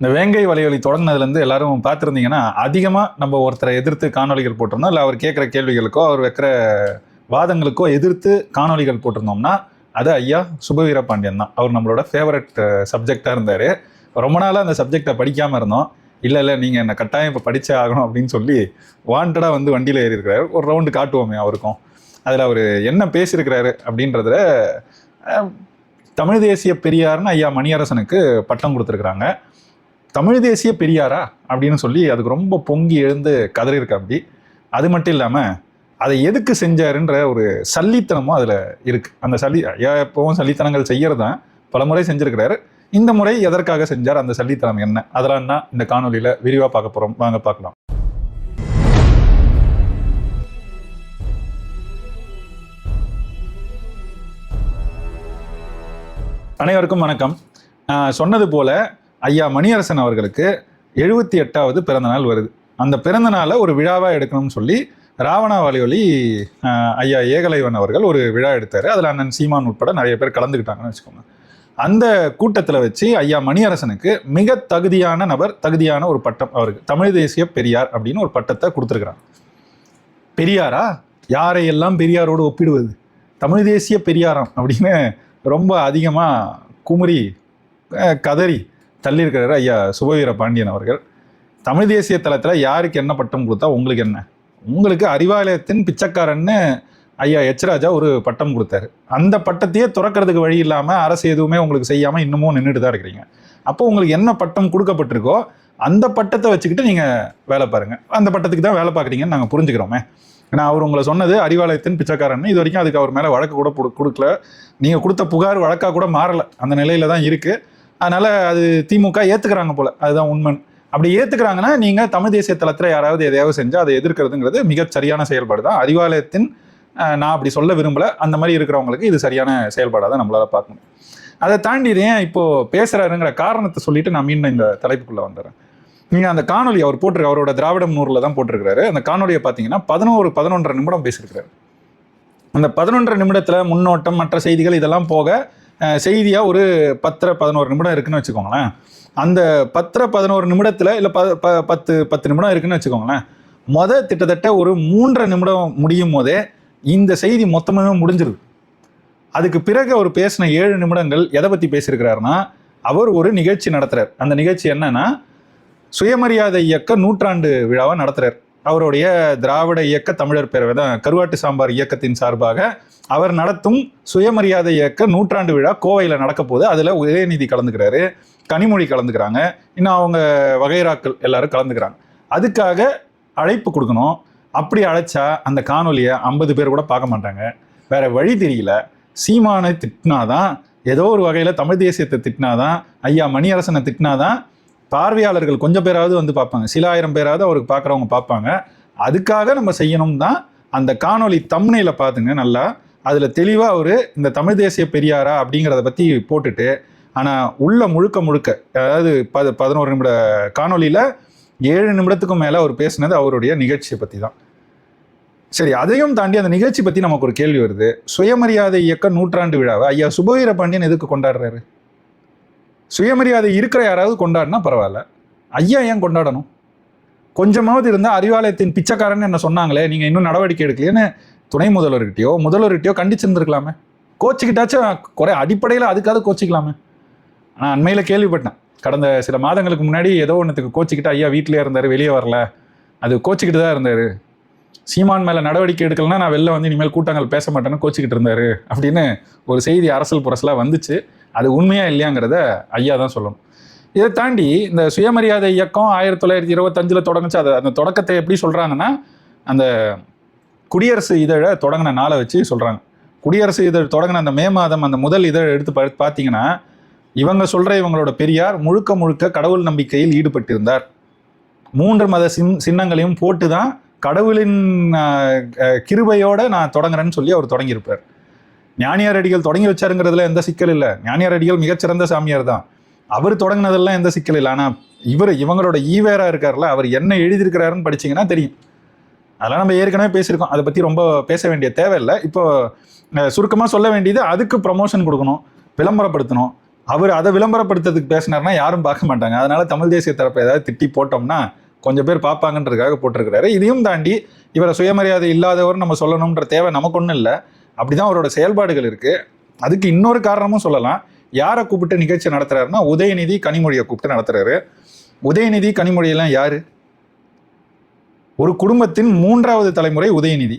இந்த வேங்கை வலையொலி தொடங்கினதுலேருந்து எல்லாரும் பார்த்துருந்தீங்கன்னா அதிகமாக நம்ம ஒருத்தரை எதிர்த்து காணொளிகள் போட்டிருந்தோம். இல்லை அவர் கேட்குற கேள்விகளுக்கோ அவர் வைக்கிற வாதங்களுக்கோ எதிர்த்து காணொளிகள் போட்டிருந்தோம்னா அது ஐயா சுபவீர பாண்டியன் தான். அவர் நம்மளோட ஃபேவரட் சப்ஜெக்டாக இருந்தார். ரொம்ப நாளாக அந்த சப்ஜெக்டை படிக்காமல் இருந்தோம். இல்லை இல்லை நீங்கள் என்ன கட்டாயம் இப்போ படித்தே ஆகணும் அப்படின்னு சொல்லி வாண்டடாக வந்து வண்டியில் ஏறி இருக்கிறாரு. ஒரு ரவுண்டு காட்டுவோமே அவருக்கும். அதில் அவர் என்ன பேசியிருக்கிறாரு அப்படின்றதுல தமிழ் தேசிய பெரியார்னு ஐயா மணியரசனுக்கு பட்டம் கொடுத்துருக்குறாங்க. தமிழ் தேசிய பெரியாரா அப்படின்னு சொல்லி அதுக்கு ரொம்ப பொங்கி எழுந்து கதறியிருக்க அப்படி. அது மட்டும் இல்லாமல் அதை எதுக்கு செஞ்சாருன்ற ஒரு சல்லித்தனமும் அதில் இருக்குது அந்த சல்லி எப்பவும் சல்லித்தனங்கள் செய்யறது தான் பல முறை செஞ்சுருக்கிறாரு. இந்த முறை எதற்காக செஞ்சார்? அந்த சல்லித்தனம் என்ன? அதெல்லாம் தான் இந்த காணொலியில் விரிவாக பார்க்க போகிறோம் வாங்க பார்க்கலாம். அனைவருக்கும் வணக்கம். சொன்னது போல ஐயா மணியரசன் அவர்களுக்கு எழுபத்தி எட்டாவது பிறந்தநாள் வருது. அந்த பிறந்தநாளை ஒரு விழாவாக எடுக்கணும்னு சொல்லி ராவணா வலியொலி ஐயா ஏகலைவன் அவர்கள் ஒரு விழா எடுத்தார். அதில் அண்ணன் சீமான் உட்பட நிறைய பேர் கலந்துக்கிட்டாங்கன்னு வச்சுக்கோங்க. அந்த கூட்டத்தில் வச்சு ஐயா மணியரசனுக்கு மிக தகுதியான நபர் தகுதியான ஒரு பட்டம். அவருக்கு தமிழ் தேசிய பெரியார் அப்படின்னு ஒரு பட்டத்தை கொடுத்துருக்குறாங்க. பெரியாரா? யாரையெல்லாம் பெரியாரோடு ஒப்பிடுவது? தமிழ் தேசிய பெரியாராம் அப்படின்னு ரொம்ப அதிகமாக குமரி கதறி தள்ளியிருக்கிறாரு ஐயா சுபவீர பாண்டியன் அவர்கள். தமிழ் தேசிய தளத்தில் யாருக்கு என்ன பட்டம் கொடுத்தா உங்களுக்கு என்ன? உங்களுக்கு அறிவாலயத்தின் பிச்சைக்காரன்னு ஐயா எச் ராஜா ஒரு பட்டம் கொடுத்தாரு. அந்த பட்டத்தையே துறக்கிறதுக்கு வழி இல்லாமல் அரசு எதுவுமே உங்களுக்கு செய்யாமல் இன்னமும் நின்றுட்டு தான் இருக்கிறீங்க. அப்போ உங்களுக்கு என்ன பட்டம் கொடுக்கப்பட்டிருக்கோ அந்த பட்டத்தை வச்சுக்கிட்டு நீங்கள் வேலை பாருங்கள் அந்த பட்டத்துக்கு தான் வேலை பார்க்குறீங்கன்னு நாங்கள் புரிஞ்சுக்கிறோமே. ஏன்னா அவர் உங்களை சொன்னது அறிவாலயத்தின் பிச்சைக்காரன் இது வரைக்கும் அதுக்கு அவர் மேலே வழக்கு கூட கொடுக்கல. நீங்கள் கொடுத்த புகார் வழக்காக கூட மாறலை. அந்த நிலையில தான் இருக்குது அதனால் அது திமுக ஏற்றுக்கிறாங்க போல. அதுதான் உண்மை அப்படி ஏற்றுக்கிறாங்கன்னா நீங்கள் தமிழ் தேசிய தளத்தில் யாராவது எதையாவது செஞ்சால் அதை எதிர்க்கிறதுங்கிறது மிக சரியான செயல்பாடு தான் அறிவாலயத்தின் நான் அப்படி சொல்ல விரும்பல. அந்த மாதிரி இருக்கிறவங்களுக்கு இது சரியான செயல்பாடாக தான் நம்மளால பார்க்கணும் அதை தாண்டி இது ஏன் இப்போ பேசுறாருங்கிற காரணத்தை சொல்லிட்டு நான் மீண்டும் இந்த தலைப்புக்குள்ள வந்துடுறேன். நீங்க அந்த காணொலி அவர் போட்டிருக்க அவரோட திராவிடம் நூறுல தான் போட்டிருக்காரு அந்த காணொலியை பார்த்தீங்கன்னா பதினோரு பதினொன்றரை நிமிடம் பேசியிருக்கிறாரு. அந்த பதினொன்றரை நிமிடத்துல முன்னோட்டம் மற்ற செய்திகள் இதெல்லாம் போக செய்தியாக செய்தியா ஒரு பத்தரை பதினோரு நிமிடம் இருக்குன்னு வச்சுக்கோங்களேன். அந்த பத்தரை பதினோரு நிமிடத்துல இல்ல ப ப- பத்து பத்து நிமிடம் இருக்குன்னு வச்சுக்கோங்களேன். மொத கிட்டத்தட்ட ஒரு மூன்றரை நிமிடம் முடியும் போதே இந்த செய்தி மொத்தமாகவே முடிஞ்சிருது. அதுக்கு பிறகு அவர் பேசின ஏழு நிமிடங்கள் எதை பற்றி பேசியிருக்கிறாருன்னா அவர் ஒரு நிகழ்ச்சி நடத்துறார். அந்த நிகழ்ச்சி என்னன்னா சுயமரியாதை இயக்க நூற்றாண்டு விழாவை நடத்துறார். அவருடைய திராவிட இயக்க தமிழர் பேரவை தான் கருவாட்டு சாம்பார் இயக்கத்தின் சார்பாக அவர் நடத்தும் சுயமரியாதை இயக்க நூற்றாண்டு விழா கோவையில் நடக்க போது அதில் உதயநிதி கலந்துக்கிறாரு கனிமொழி கலந்துக்கிறாங்க இன்னும் அவங்க வகைராக்கள் எல்லாரும் கலந்துக்கிறாங்க. அதுக்காக அழைப்பு கொடுக்கணும். அப்படி அழைச்சா அந்த காணொலியை ஐம்பது பேர் கூட பார்க்க மாட்டாங்க. வேற வழி தெரியல. சீமானை திட்டினாதான் ஏதோ ஒரு வகையில் தமிழ் தேசியத்தை திட்டினாதான் ஐயா மணியரசனை திட்டினாதான் பார்வையாளர்கள் கொஞ்சம் பேராவது வந்து பார்ப்பாங்க. சில ஆயிரம் பேராவது அவருக்கு பார்க்குறவங்க பார்ப்பாங்க. அதுக்காக நம்ம செய்யணும் தான் அந்த காணொளி தம்னையில் பார்த்துங்க நல்லா. அதில் தெளிவாக அவர் இந்த தமிழ் தேசிய பெரியாரா அப்படிங்கிறத பற்றி போட்டுட்டு ஆனால் உள்ள முழுக்க முழுக்க அதாவது பத பதினோரு நிமிட காணொளியில் ஏழு நிமிடத்துக்கும் மேலே அவர் பேசினது அவருடைய நிகழ்ச்சியை பற்றி தான். சரி அதையும் தாண்டி அந்த நிகழ்ச்சி பற்றி நமக்கு ஒரு கேள்வி வருது. சுயமரியாதை இயக்க நூற்றாண்டு விழாவை? ஐயா சுபவீர பாண்டியன் எதுக்கு கொண்டாடுறாரு? சுயமரியாதை இருக்கிற யாராவது கொண்டாடினா பரவாயில்ல. ஐயா ஏன் கொண்டாடணும்? கொஞ்சமாவது இருந்தால் அறிவாலயத்தின் பிச்சைக்காரன் என்ன சொன்னாங்களே நீங்கள் இன்னும் நடவடிக்கை எடுக்கலையேன்னு துணை முதல்வர்கிட்டயோ முதல்வர்கிட்டயோ கண்டிச்சிருந்துருக்கலாமே. கோச்சிக்கிட்டாச்சும் குறை அடிப்படையில் அதுக்காவது கோச்சிக்கலாமே. நான் அண்மையில் கேள்விப்பட்டேன். கடந்த சில மாதங்களுக்கு முன்னாடி ஏதோ ஒன்றுத்துக்கு கோச்சிக்கிட்டு ஐயா வீட்டிலே இருந்தார் வெளியே வரல. அது கோச்சிக்கிட்டு தான் இருந்தார். சீமான் மேலே நடவடிக்கை எடுக்கலன்னா நான் வெளில வந்து இனிமேல் கூட்டங்கள் பேச மாட்டேன்னு கோச்சிக்கிட்டு இருந்தார் அப்படின்னு ஒரு செய்தி அரசல் புரசலாக வந்துச்சு. அது உண்மையா இல்லையாங்கிறத ஐயா தான் சொல்லணும். இதை தாண்டி இந்த சுயமரியாதை இயக்கம் ஆயிரத்தி தொள்ளாயிரத்தி இருபத்தஞ்சில் தொடங்குச்சு. அதை அந்த தொடக்கத்தை எப்படி சொல்கிறாங்கன்னா அந்த குடியரசு இதழை தொடங்கின நாளை வச்சு சொல்கிறாங்க குடியரசு இதழ் தொடங்கின அந்த மே மாதம் அந்த முதல் இதழ் எடுத்து பா பார்த்தீங்கன்னா இவங்க சொல்கிற இவங்களோட பெரியார் முழுக்க முழுக்க கடவுள் நம்பிக்கையில் ஈடுபட்டிருந்தார். மூன்று மத சின் சின்னங்களையும் போட்டு தான் கடவுளின் கிருபையோடு நான் தொடங்குறேன்னு சொல்லி அவர் தொடங்கியிருப்பார். ஞானியார் அடிகள் தொடங்கி வச்சாருங்கிறதுல எந்த சிக்கல் இல்லை. ஞானியார் அடிகள் மிகச்சிறந்த சாமியார் தான் அவர் தொடங்கினதெல்லாம் எந்த சிக்கல் இல்லை. ஆனால் இவர் இவங்களோட ஈவேரா இருக்கார்ல அவர் என்ன எழுதியிருக்கிறாருன்னு படிச்சீங்கன்னா தெரியும். அதெல்லாம் நம்ம ஏற்கனவே பேசியிருக்கோம். அதை பற்றி ரொம்ப பேச வேண்டிய தேவையில்லை. இப்போ சுருக்கமாக சொல்ல வேண்டியது அதுக்கு ப்ரமோஷன் கொடுக்கணும் விளம்பரப்படுத்தணும். அவர் அதை விளம்பரப்படுத்துறதுக்கு பேசினார்னா யாரும் பார்க்க மாட்டாங்க. அதனால தமிழ் தேசிய தரப்பை ஏதாவது திட்டி போட்டோம்னா கொஞ்சம் பேர் பார்ப்பாங்கன்றதுக்காக போட்டிருக்கிறாரு. இதையும் தாண்டி இவரை சுயமரியாதை இல்லாதவர் நம்ம சொல்லணுன்ற தேவை நமக்கு ஒன்றும் இல்லை. அப்படிதான் அவரோட செயல்பாடுகள் இருக்கு. அதுக்கு இன்னொரு காரணமும் சொல்லலாம். யாரை கூப்பிட்டு நிகழ்ச்சி நடத்துறாருன்னா உதயநிதி கனிமொழியை கூப்பிட்டு நடத்துறாரு. உதயநிதி கனிமொழியெல்லாம் யாரு? ஒரு குடும்பத்தின் மூன்றாவது தலைமுறை உதயநிதி.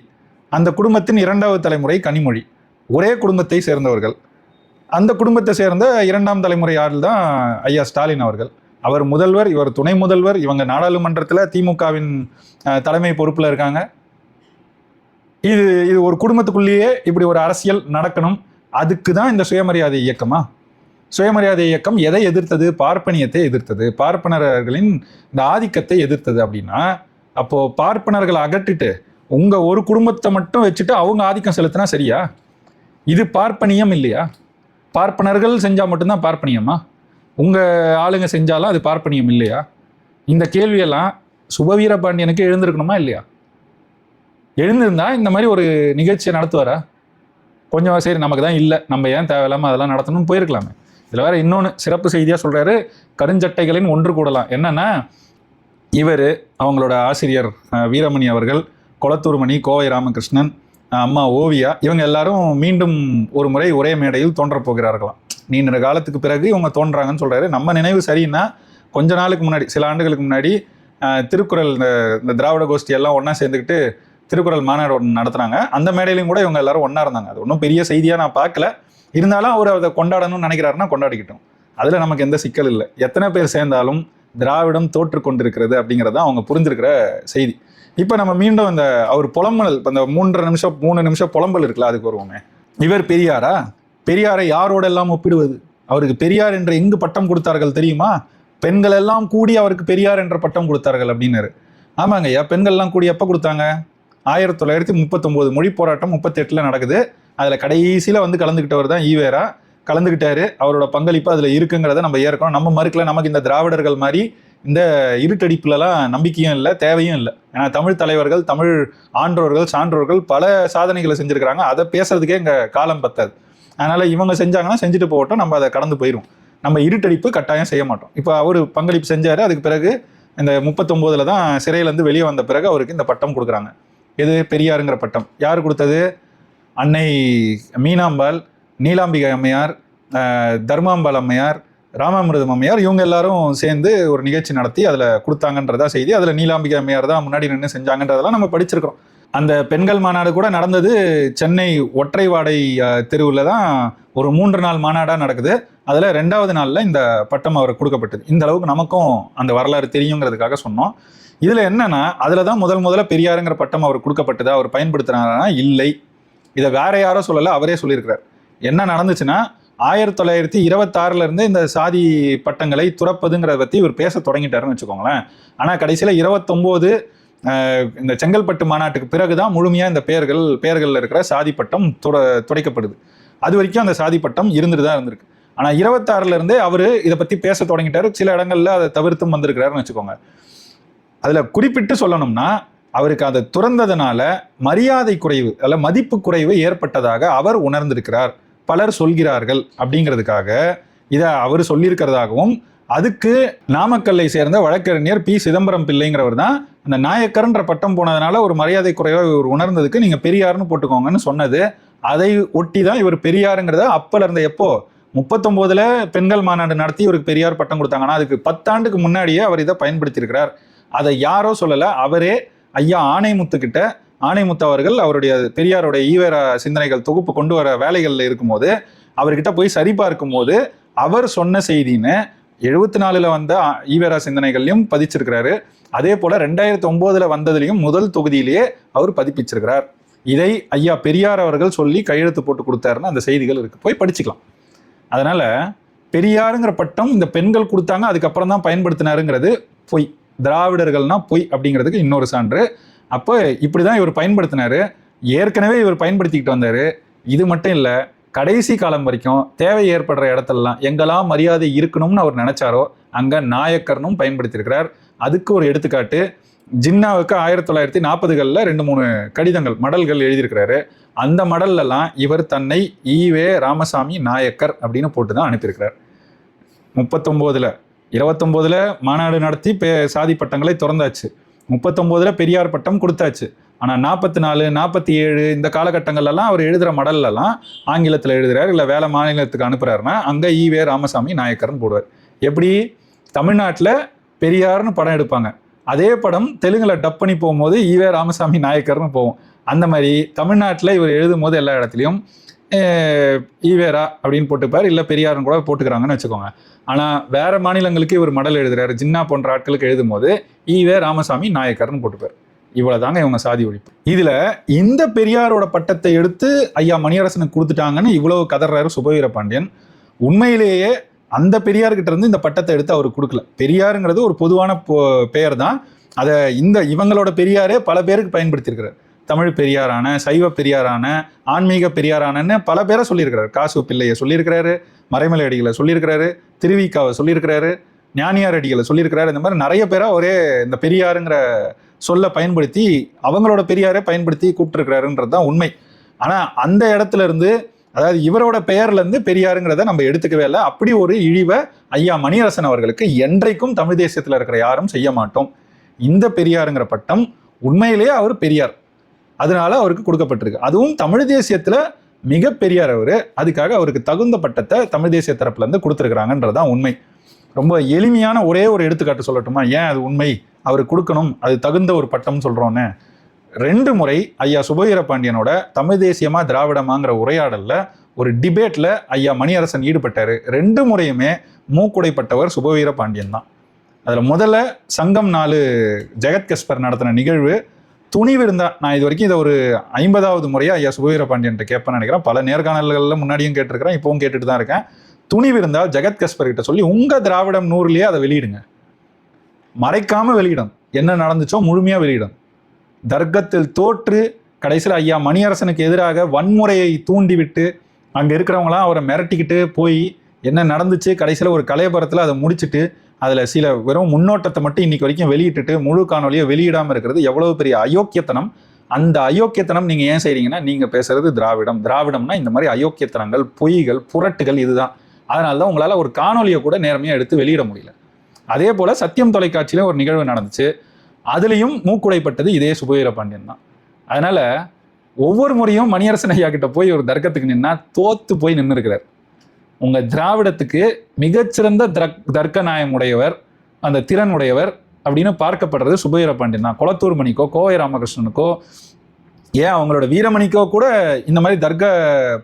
அந்த குடும்பத்தின் இரண்டாவது தலைமுறை கனிமொழி. ஒரே குடும்பத்தை சேர்ந்தவர்கள். அந்த குடும்பத்தை சேர்ந்த இரண்டாம் தலைமுறை ஆள் தான் ஐயா ஸ்டாலின் அவர்கள். அவர் முதல்வர் இவர் துணை முதல்வர் இவங்க நாடாளுமன்றத்தில் திமுகவின் தலைமை பொறுப்பில் இருக்காங்க. இது இது ஒரு குடும்பத்துக்குள்ளேயே இப்படி ஒரு அரசியல் நடக்கணும். அதுக்கு தான் இந்த சுயமரியாதை இயக்கமா? சுயமரியாதை இயக்கம் எதை எதிர்த்தது? பார்ப்பனியத்தை எதிர்த்தது. பார்ப்பனர்களின் இந்த ஆதிக்கத்தை எதிர்த்தது அப்படின்னா அப்போ பார்ப்பனர்களை அகற்றிட்டு உங்க ஒரு குடும்பத்தை மட்டும் வச்சுட்டு அவங்க ஆதிக்கம் செலுத்தினா சரியா? இது பார்ப்பனியம் இல்லையா? பார்ப்பனர்கள் செஞ்சால் மட்டும்தான் பார்ப்பனியமா? உங்க ஆளுங்க செஞ்சாலும் அது பார்ப்பனியம் இல்லையா? இந்த கேள்வியெல்லாம் சுபவீர பாண்டியனுக்கு எழுந்திருக்கணுமா இல்லையா? எழுந்திருந்தா இந்த மாதிரி ஒரு நிகழ்ச்சியை நடத்துவாரா? கொஞ்சம் சரி நமக்கு தான் இல்லை. நம்ம ஏன் தேவையில்லாமல் அதெல்லாம் நடத்தணும்னு போயிருக்கலாமே. இதில் வேற இன்னொன்று சிறப்பு செய்தியாக சொல்கிறாரு கருஞ்சட்டைகளின் ஒன்று கூடலாம். என்னன்னா இவர் அவங்களோட ஆசிரியர் வீரமணி அவர்கள் கொளத்தூர்மணி கோவை ராமகிருஷ்ணன் அம்மா ஓவியா இவங்க எல்லாரும் மீண்டும் ஒரு முறை ஒரே மேடையில் தோன்றப் போகிறார்களாம். நீண்ட காலத்துக்கு பிறகு இவங்க தோன்றாங்கன்னு சொல்கிறாரு நம்ம நினைவு சரின்னா கொஞ்ச நாளுக்கு முன்னாடி சில ஆண்டுகளுக்கு முன்னாடி திருக்குறள் இந்த இந்த திராவிட கோஷ்டி எல்லாம் ஒன்றா சேர்ந்துக்கிட்டு திருக்குறள் மாநாடு ஒன்று நடத்துனாங்க. அந்த மேடையிலையும் கூட இவங்க எல்லாரும் ஒன்றா இருந்தாங்க. அது ஒன்றும் பெரிய செய்தியாக நான் பார்க்கல. இருந்தாலும் அவர் அதை கொண்டாடணும்னு நினைக்கிறாருன்னா கொண்டாடிக்கிட்டோம். அதில் நமக்கு எந்த சிக்கல் இல்லை. எத்தனை பேர் சேர்ந்தாலும் திராவிடம் தோற்று கொண்டிருக்கிறது அப்படிங்கிறத அவங்க புரிஞ்சிருக்கிற செய்தி. இப்போ நம்ம மீண்டும் இந்த அவர் புலம்பல் இப்போ அந்த மூன்றரை நிமிஷம் மூணு நிமிஷம் புலம்பல் இருக்குல்ல அதுக்கு வருவோமே. இவர் பெரியாரா? பெரியாரை யாரோட எல்லாம் ஒப்பிடுவது? அவருக்கு பெரியார் என்ற எங்கு பட்டம் கொடுத்தார்கள் தெரியுமா? பெண்கள் எல்லாம் கூடி அவருக்கு பெரியார் என்ற பட்டம் கொடுத்தார்கள் அப்படின்னாரு. ஆமாங்க ஐயா பெண்கள்லாம் கூடி எப்போ கொடுத்தாங்க? ஆயிரத்தி தொள்ளாயிரத்தி முப்பத்தொம்போது மொழி போராட்டம் முப்பத்தெட்டில் நடக்குது. அதில் கடைசியில் வந்து கலந்துக்கிட்டவர் தான் ஈவேரா. கலந்துக்கிட்டாரு அவரோட பங்களிப்பு அதில் இருக்குங்கிறத நம்ம ஏற்கணும் நம்ம மறுக்கல. நமக்கு இந்த திராவிடர்கள் மாதிரி இந்த இருட்டடிப்புலலாம் நம்பிக்கையும் இல்லை தேவையும் இல்லை. ஏன்னா தமிழ் தலைவர்கள் தமிழ் ஆன்றோர்கள் சான்றோர்கள் பல சாதனைகளை செஞ்சுருக்கிறாங்க. அதை பேசுறதுக்கே இங்கே காலம் பத்தாது. அதனால் இவங்க செஞ்சாங்கன்னா செஞ்சுட்டு போகட்டும். நம்ம அதை கடந்து போயிடும் நம்ம இருட்டடிப்பு கட்டாயம் செய்ய மாட்டோம். இப்போ அவர் பங்களிப்பு செஞ்சார். அதுக்கு பிறகு இந்த முப்பத்தொம்போதில் தான் சிறையிலேருந்து வெளியே வந்த பிறகு அவருக்கு இந்த பட்டம் கொடுக்குறாங்க. எது? பெரியாருங்கிற பட்டம். யார் கொடுத்தது? அன்னை மீனாம்பாள் நீலாம்பிகை அம்மையார் தர்மாம்பாள் அம்மையார் ராமாமிருதம் அம்மையார் இவங்க எல்லாரும் சேர்ந்து ஒரு நிகழ்ச்சி நடத்தி அதில் கொடுத்தாங்கன்றதா செய்தி. அதில் நீலாம்பிகை அம்மையார் தான் முன்னாடி நின்று செஞ்சாங்கன்றதெல்லாம் நம்ம படிச்சிருக்கிறோம். அந்த பெண்கள் மாநாடு கூட நடந்தது சென்னை ஒற்றைவாடை தெருவில் தான் ஒரு மூன்று நாள் மாநாடாக நடக்குது. அதில் ரெண்டாவது நாளில் இந்த பட்டம் அவருக்கு கொடுக்கப்பட்டது. இந்த அளவுக்கு நமக்கும் அந்த வரலாறு தெரியுங்கிறதுக்காக சொன்னோம். இதில் என்னன்னா அதில் தான் முதல் முதல்ல பெரியாருங்கிற பட்டம் அவர் கொடுக்கப்பட்டது. அவர் பயன்படுத்தினாரா இல்லை. இதை வேற யாரோ சொல்லலை அவரே சொல்லியிருக்கிறார். என்ன நடந்துச்சுன்னா ஆயிரத்தி தொள்ளாயிரத்தி இருபத்தாறுல இருந்து இந்த சாதி பட்டங்களை துறப்பதுங்கிறத பற்றி இவர் பேச தொடங்கிட்டாருன்னு வச்சுக்கோங்களேன். ஆனால் கடைசியில் இருபத்தொம்போது இந்த செங்கல்பட்டு மாநாட்டுக்கு பிறகுதான் முழுமையாக இந்த பெயர்கள் பெயர்களில் இருக்கிற சாதி பட்டம் துட துடைக்கப்படுது. அது வரைக்கும் அந்த சாதி பட்டம் இருந்துட்டு தான் இருந்திருக்கு. ஆனால் இருபத்தாறுல இருந்தே அவர் இதை பற்றி பேச தொடங்கிட்டாரு. சில இடங்கள்ல அதை தவிர்த்தும் வந்திருக்கிறாருன்னு வச்சுக்கோங்க. அதில் குறிப்பிட்டு சொல்லணும்னா அவருக்கு அதை துறந்ததுனால மரியாதை குறைவு அல்ல மதிப்பு குறைவு ஏற்பட்டதாக அவர் உணர்ந்திருக்கிறார். பலர் சொல்கிறார்கள் அப்படிங்கிறதுக்காக இதை அவர் சொல்லியிருக்கிறதாகவும் அதுக்கு நாமக்கல்லை சேர்ந்த வழக்கறிஞர் பி. சிதம்பரம் பிள்ளைங்கிறவர் தான் அந்த நாயக்கர்ன்ற பட்டம் போனதுனால ஒரு மரியாதை குறைவாக இவர் உணர்ந்ததுக்கு நீங்கள் பெரியார்னு போட்டுக்கோங்கன்னு சொன்னது. அதை ஒட்டி தான் இவர் பெரியாருங்கிறத அப்பல இருந்த எப்போ? முப்பத்தொம்போதுல பெண்கள் மாநாடு நடத்தி இவருக்கு பெரியார் பட்டம் கொடுத்தாங்கன்னா அதுக்கு பத்தாண்டுக்கு முன்னாடியே அவர் இதை பயன்படுத்தியிருக்கிறார். அதை யாரோ சொல்லலை அவரே ஐயா ஆணைமுத்துக்கிட்ட ஆணைமுத்து அவர்கள் அவருடைய பெரியாருடைய ஈவேரா சிந்தனைகள் தொகுப்பு கொண்டு வர வேலைகளில் இருக்கும்போது அவர்கிட்ட போய் சரிபார்க்கும் போது அவர் சொன்ன செய்தின்னு எழுபத்தி நாலில் வந்த ஈவேரா சிந்தனைகள்லையும் பதிச்சிருக்கிறாரு. அதே போல ரெண்டாயிரத்தி ஒன்பதுல வந்ததுலையும் முதல் தொகுதியிலேயே அவர் பதிப்பிச்சிருக்கிறார். இதை ஐயா பெரியார் அவர்கள் சொல்லி கையெழுத்து போட்டு கொடுத்தாருன்னு அந்த செய்திகள் இருக்கு. போய் படிச்சுக்கலாம். அதனால பெரியாருங்கிற பட்டம் இந்த பெண்கள் கொடுத்தாங்க அதுக்கப்புறம் தான் பயன்படுத்தினாருங்கிறது பொய். திராவிடர்கள்னா பொய் அப்படிங்கிறதுக்கு இன்னொரு சான்று. அப்போ இப்படி தான் இவர் பயன்படுத்தினாரு. ஏற்கனவே இவர் பயன்படுத்திக்கிட்டு வந்தார். இது மட்டும் இல்லை கடைசி காலம் வரைக்கும் தேவை ஏற்படுற இடத்துலலாம் எங்கெல்லாம் மரியாதை இருக்கணும்னு அவர் நினைச்சாரோ அங்கே நாயக்கர்னும் பயன்படுத்தியிருக்கிறார். அதுக்கு ஒரு எடுத்துக்காட்டு ஜின்னாவுக்கு ஆயிரத்தி தொள்ளாயிரத்தி நாற்பதுகளில் ரெண்டு மூணு கடிதங்கள் மடல்கள் எழுதியிருக்கிறாரு. அந்த மடல்லலாம் இவர் தன்னை ஈவே ராமசாமி நாயக்கர் அப்படின்னு போட்டு தான் அனுப்பியிருக்கிறார். முப்பத்தொம்போதில் இருபத்தொம்போதில் மாநாடு நடத்தி பே சாதி பட்டங்களை திறந்தாச்சு. முப்பத்தொம்போதில் பெரியார் பட்டம் கொடுத்தாச்சு. ஆனால் நாற்பத்தி நாலு நாற்பத்தி ஏழு இந்த காலகட்டங்கள்லாம் அவர் எழுதுகிற மடல்லலாம் ஆங்கிலத்தில் எழுதுகிறார் இல்லை வேலை மாநிலத்துக்கு அனுப்புகிறாருன்னா அங்கே ஈவே ராமசாமி நாயக்கர்னு போடுவார். எப்படி? தமிழ்நாட்டில் பெரியார்னு படம் எடுப்பாங்க. அதே படம் தெலுங்கில் டப் பண்ணி போகும்போது ஈவே ராமசாமி நாயக்கர்னு போகும். அந்த மாதிரி தமிழ்நாட்டில் இவர் எழுதும் போது எல்லா இடத்துலையும் ஈவேரா அப்படின்னு போட்டுப்பார். இல்லை பெரியார்னு கூட போட்டுக்கிறாங்கன்னு வச்சுக்கோங்க. ஆனால் வேற மாநிலங்களுக்கு இவர் மடல் எழுதுறாரு. ஜின்னா போன்ற ஆட்களுக்கு எழுதும் போது ஈவே ராமசாமி நாயக்கர்னு போட்டுப்பார். இவ்வளவுதாங்க இவங்க சாதி ஒழிப்பு. இதில் இந்த பெரியாரோட பட்டத்தை எடுத்து ஐயா மணியரசனுக்கு கொடுத்துட்டாங்கன்னு இவ்வளவு கதறாரு சுபவீர பாண்டியன். உண்மையிலேயே அந்த பெரியார்கிட்ட இருந்து இந்த பட்டத்தை எடுத்து அவர் கொடுக்கல. பெரியாருங்கிறது ஒரு பொதுவான பொ- பெயர் தான் அதை இந்த இவங்களோட பெரியாரே பல பேருக்கு பயன்படுத்தியிருக்கிறார். தமிழ் பெரியாரான சைவ பெரியாரான ஆன்மீக பெரியாரானன்னு பல பேரை சொல்லியிருக்கிறார். காசு பிள்ளையை சொல்லியிருக்கிறாரு மறைமலை அடிகளை சொல்லியிருக்கிறாரு திருவிக்காவை சொல்லியிருக்கிறாரு ஞானியார் அடிகளை சொல்லியிருக்கிறாரு. இந்த மாதிரி நிறைய பேரை ஒரே இந்த பெரியாருங்கிற சொல்ல பயன்படுத்தி அவங்களோட பெரியாரே பயன்படுத்தி கூப்பிட்டுருக்கிறாருன்றது தான் உண்மை. ஆனால் அந்த இடத்துல இருந்து அதாவது இவரோட பெயர்லேருந்து பெரியாருங்கிறத நம்ம எடுத்துக்கவே இல்லை. அப்படி ஒரு இழிவை ஐயா மணியரசன் அவர்களுக்கு என்றைக்கும் தமிழ் தேசியத்தில் இருக்கிற யாரும் செய்ய மாட்டோம். இந்த பெரியாருங்கிற பட்டம் உண்மையிலேயே அவர் பெரியார். அதனால அவருக்கு கொடுக்கப்பட்டிருக்கு. அதுவும் தமிழ் தேசியத்தில் மிகப்பெரியார் அவர். அதுக்காக அவருக்கு தகுந்த பட்டத்தை தமிழ் தேசிய தரப்புலேருந்து கொடுத்துருக்குறாங்கன்றதான் உண்மை. ரொம்ப எளிமையான ஒரே ஒரு எடுத்துக்காட்டு சொல்லட்டுமா? ஏன் அது உண்மை? அவருக்கு கொடுக்கணும் அது தகுந்த ஒரு பட்டம்னு சொல்கிறோன்னு ரெண்டு முறை ஐயா சுபவீர பாண்டியனோட தமிழ் தேசியமா திராவிடமாங்கிற உரையாடலில் ஒரு டிபேட்டில் ஐயா மணியரசன் ஈடுபட்டார். ரெண்டு முறையுமே மூக்குடைப்பட்டவர் சுபவீர பாண்டியன் தான் அதில் முதல்ல சங்கம் நாலு ஜெகத் கஸ்பர் நடத்தின நிகழ்வு துணிவு இருந்தா நான் இது வரைக்கும் இதை ஒரு ஐம்பதாவது முறையா ஐயா சுபவீர பாண்டியன்ட்ட கேட்பேன்னு நினைக்கிறேன். பல நேர்காணல்கள்ல முன்னாடியும் கேட்டிருக்கிறேன் இப்பவும் கேட்டுட்டு தான் இருக்கேன். துணிவு இருந்தால் ஜெகத் கஸ்பர் கிட்ட சொல்லி உங்க திராவிடம் நூறுலயே அதை வெளியிடுங்க. மறைக்காம வெளியிடும் என்ன நடந்துச்சோ முழுமையா வெளியிடும் தர்க்கத்தில் தோற்று கடைசியில் ஐயா மணியரசனுக்கு எதிராக வன்முறையை தூண்டிவிட்டு அங்கே இருக்கிறவங்களாம் அவரை மிரட்டிக்கிட்டு போய் என்ன நடந்துச்சு கடைசியில் ஒரு கலையபுரத்தில் அதை முடிச்சுட்டு அதில் சில வெறும் முன்னோட்டத்தை மட்டும் இன்னைக்கு வரைக்கும் வெளியிட்டுட்டு முழு காணொலியை வெளியிடாமல் இருக்கிறது எவ்வளோ பெரிய அயோக்கியத்தனம்? அந்த அயோக்கியத்தனம் நீங்கள் ஏன் செய்கிறீங்கன்னா நீங்கள் பேசுகிறது திராவிடம். திராவிடம்னா இந்த மாதிரி அயோக்கியத்தனங்கள் பொய்கள் புரட்டுகள் இதுதான். அதனால தான் உங்களால் ஒரு காணொலியை கூட நேர்மையாக எடுத்து வெளியிட முடியல. அதே போல் சத்தியம் தொலைக்காட்சியில் ஒரு நிகழ்வு நடந்துச்சு. அதுலேயும் மூக்குடைப்பட்டது இதே சுபவீர பாண்டியன் தான். அதனால் ஒவ்வொரு முறையும் மணியரசன் ஐயா கிட்ட போய் ஒரு தர்க்கத்துக்கு நின்னா தோத்து போய் நின்று இருக்கிறார் உங்கள் திராவிடத்துக்கு மிகச்சிறந்த தர்க் தர்க்க நியாயம் உடையவர் அந்த திறன் உடையவர் அப்படின்னு பார்க்கப்படுறது சுபவீர பாண்டியன் தான். குளத்தூர் மணிக்கோ கோவை ராமகிருஷ்ணனுக்கோ ஏன் அவங்களோட வீரமணிக்கோ கூட இந்த மாதிரி தர்க்க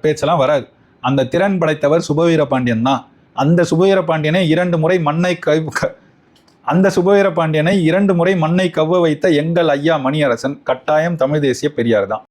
பேச்செல்லாம் வராது. அந்த திறன் படைத்தவர் சுபவீர பாண்டியன் தான். அந்த சுபவீர பாண்டியனை இரண்டு முறை மண்ணை கவ் க- அந்த சுபவீர பாண்டியனை இரண்டு முறை மண்ணை கவ்வ வைத்த எங்கள் ஐயா மணியரசன் கட்டாயம் தமிழ் தேசிய பெரியார் தான்.